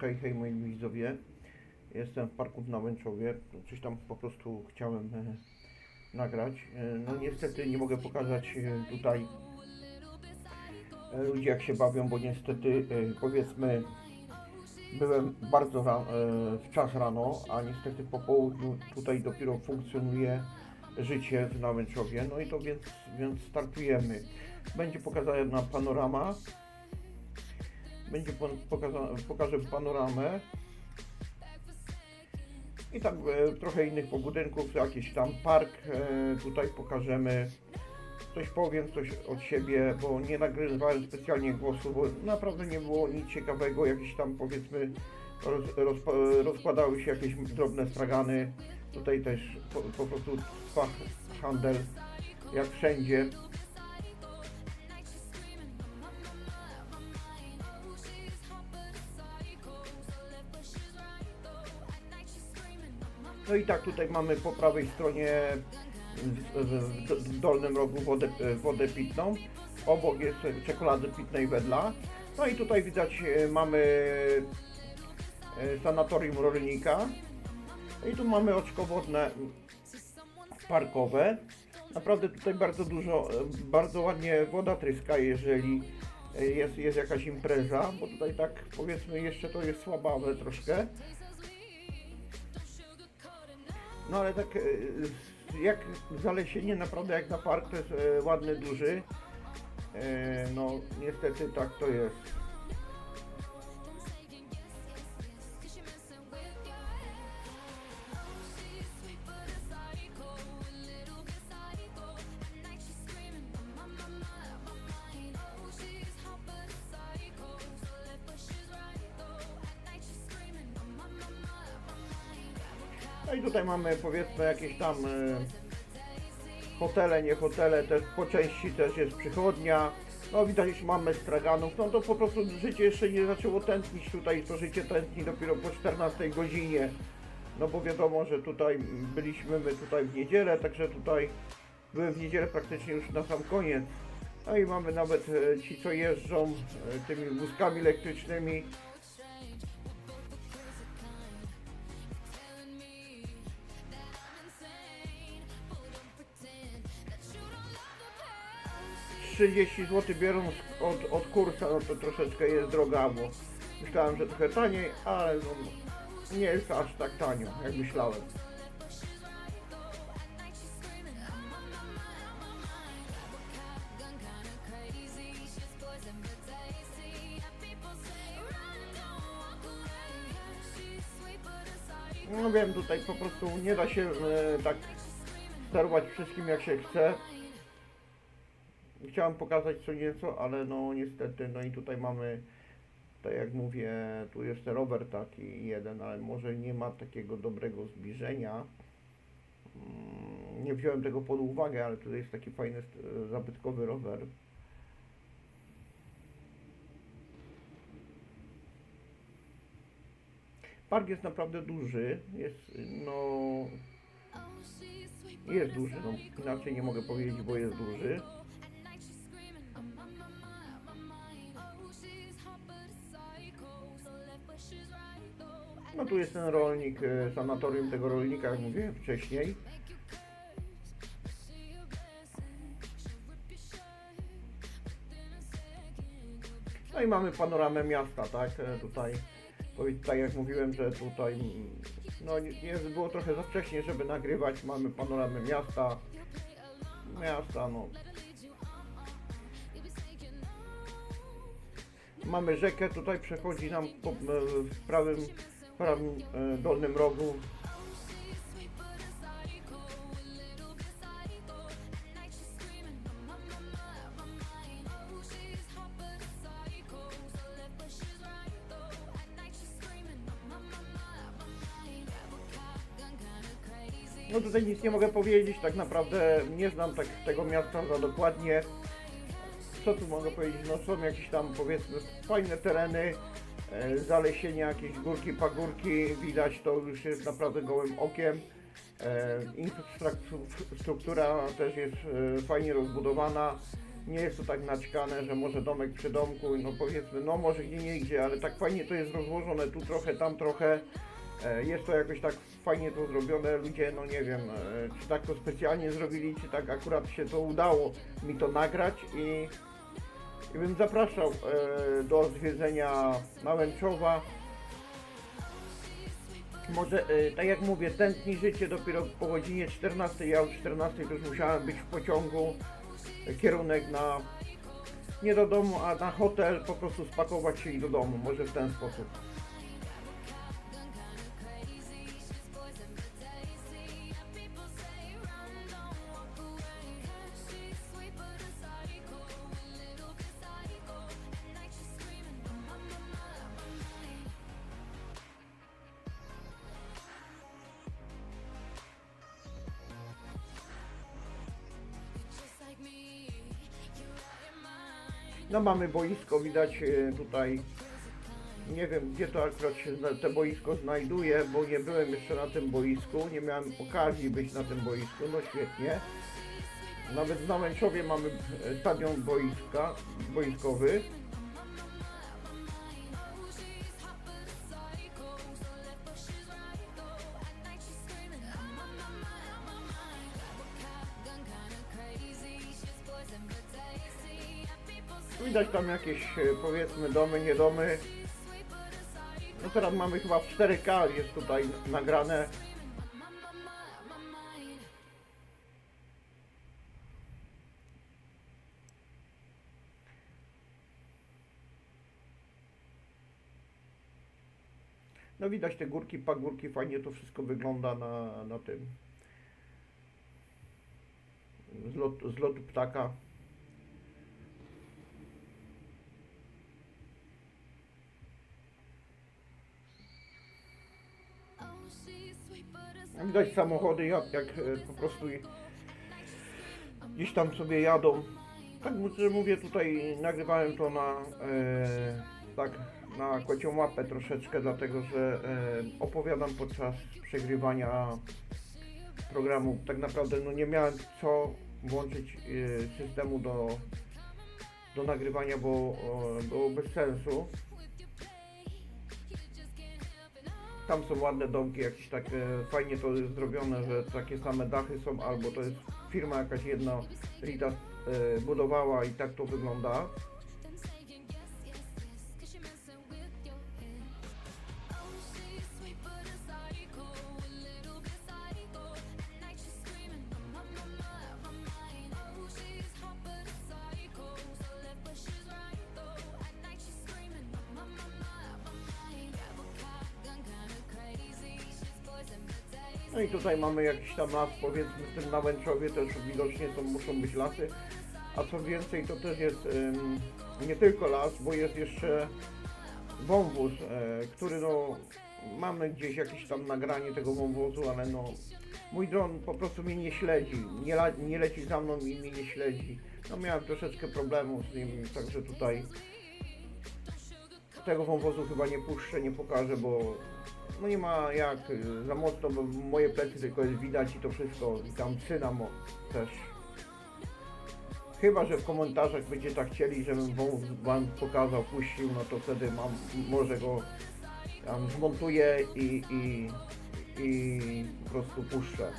hej, hej moi widzowie. Jestem w parku w Nałęczowie. Coś tam po prostu chciałem e, nagrać. E, no niestety nie mogę pokazać e, tutaj e, ludzi jak się bawią, bo niestety e, powiedzmy byłem bardzo ra, e, w czas rano, a niestety po południu tutaj dopiero funkcjonuje życie w Nałęczowie. No i to więc, więc startujemy. Będzie pokazana panorama. Będzie pan, pokażę panoramę. I tak e, trochę innych pobudynków, jakiś tam park e, tutaj pokażemy. Coś powiem, coś od siebie, bo nie nagrywałem specjalnie głosu, bo naprawdę nie było nic ciekawego, jakieś tam powiedzmy roz, rozpa- rozkładały się jakieś drobne stragany. Tutaj też po, po prostu trwa handel jak wszędzie. No i tak tutaj mamy po prawej stronie w, w, w- dolnym rogu wodę, wodę pitną. Obok jest czekolady pitnej wedla. No i tutaj widać e, mamy e, sanatorium rolnika. I tu mamy oczko wodne parkowe. Naprawdę tutaj bardzo dużo, e, bardzo ładnie woda tryska, jeżeli jest, jest jakaś impreza, bo tutaj tak powiedzmy jeszcze to jest słabawe troszkę. No ale tak e, jak zalesienie naprawdę jak na park to jest e, ładny, duży. E, No niestety tak to jest. No i tutaj mamy powiedzmy jakieś tam e, hotele, nie hotele, też po części też jest przychodnia. No widać, że mamy straganów, no to po prostu życie jeszcze nie zaczęło tętnić tutaj, to życie tętni dopiero po 14 godzinie. No bo wiadomo, że tutaj byliśmy my tutaj w niedzielę, także tutaj byłem w niedzielę praktycznie już na sam koniec. No i mamy nawet e, ci, co jeżdżą e, tymi wózkami elektrycznymi. Trzydzieści zł biorąc od, od kursa, no to troszeczkę jest droga, bo myślałem, że trochę taniej, ale no, nie jest aż tak tanio, jak myślałem. No wiem, tutaj po prostu nie da się e, tak sterować wszystkim jak się chce. Chciałem pokazać co nieco, ale no niestety, no i tutaj mamy, tak jak mówię, tu jest rower taki jeden, ale może nie ma takiego dobrego zbliżenia. Mm, Nie wziąłem tego pod uwagę, ale tutaj jest taki fajny, zabytkowy rower. Park jest naprawdę duży, jest no jest duży, no inaczej nie mogę powiedzieć, bo jest duży. No tu jest ten rolnik, e, sanatorium tego rolnika, jak mówiłem wcześniej. No i mamy panoramę miasta, tak? E, Tutaj, tak jak mówiłem, że tutaj mm, no nie było trochę za wcześnie, żeby nagrywać. Mamy panoramę miasta. Miasta, no. Mamy rzekę, tutaj przechodzi nam po, e, w prawym, prawym e, dolnym rogu. No tutaj nic nie mogę powiedzieć, tak naprawdę nie znam tak tego miasta za dokładnie. Co tu mogę powiedzieć, no są jakieś tam powiedzmy fajne tereny, zalesienia, jakieś górki, pagórki, widać to już jest naprawdę gołym okiem. E, infrastruktura też jest e, fajnie rozbudowana. Nie jest to tak naćkane, że może domek przy domku, no powiedzmy, no może gdzie nie gdzie, ale tak fajnie to jest rozłożone, tu trochę, tam trochę. E, Jest to jakoś tak fajnie to zrobione, ludzie, no nie wiem, e, czy tak to specjalnie zrobili, czy tak akurat się to udało mi to nagrać i, i bym zapraszał e, do zwiedzenia Nałęczowa. Może, e, tak jak mówię, tętni życie dopiero po godzinie 14, ja o 14 to już musiałem być w pociągu, e, kierunek na, nie do domu, a na hotel, po prostu spakować się i do domu, może w ten sposób. No mamy boisko, widać e, tutaj, nie wiem gdzie to akurat się te boisko znajduje, bo nie byłem jeszcze na tym boisku, nie miałem okazji być na tym boisku, no świetnie. Nawet w Nałęczowie mamy e, stadion boiska, boiskowy. Widać tam jakieś e, powiedzmy domy, nie domy. No teraz mamy chyba w 4K jest tutaj nagrane. No widać te górki, pagórki, fajnie to wszystko wygląda na, na tym. Z, lot, z lotu ptaka. Widać samochody jak, jak e, po prostu gdzieś tam sobie jadą. Tak że mówię tutaj nagrywałem to na e, tak na kocią łapę troszeczkę, dlatego że e, opowiadam podczas przegrywania programu. Tak naprawdę no nie miałem co włączyć e, systemu do, do nagrywania, bo o, było bez sensu. Tam są ładne domki, jakieś takie, fajnie to jest zrobione, że takie same dachy są, albo to jest firma jakaś jedna Rita e, budowała i tak to wygląda. No i tutaj mamy jakiś tam las, powiedzmy w tym Nałęczowie też widocznie są, muszą być lasy. A co więcej to też jest ym, nie tylko las, bo jest jeszcze wąwóz, e, który no mamy gdzieś jakieś tam nagranie tego wąwozu, ale no mój dron po prostu mnie nie śledzi, nie, la, nie leci za mną i mnie nie śledzi. No miałem troszeczkę problemów z nim, także tutaj tego wąwozu chyba nie puszczę, nie pokażę, bo no nie ma jak, za mocno, bo moje plecy tylko jest widać i to wszystko, i tam cynamo też. Chyba, że w komentarzach będziecie tak chcieli, żebym wam pokazał, puścił, no to wtedy mam, może go tam zmontuję i, i, i po prostu puszczę.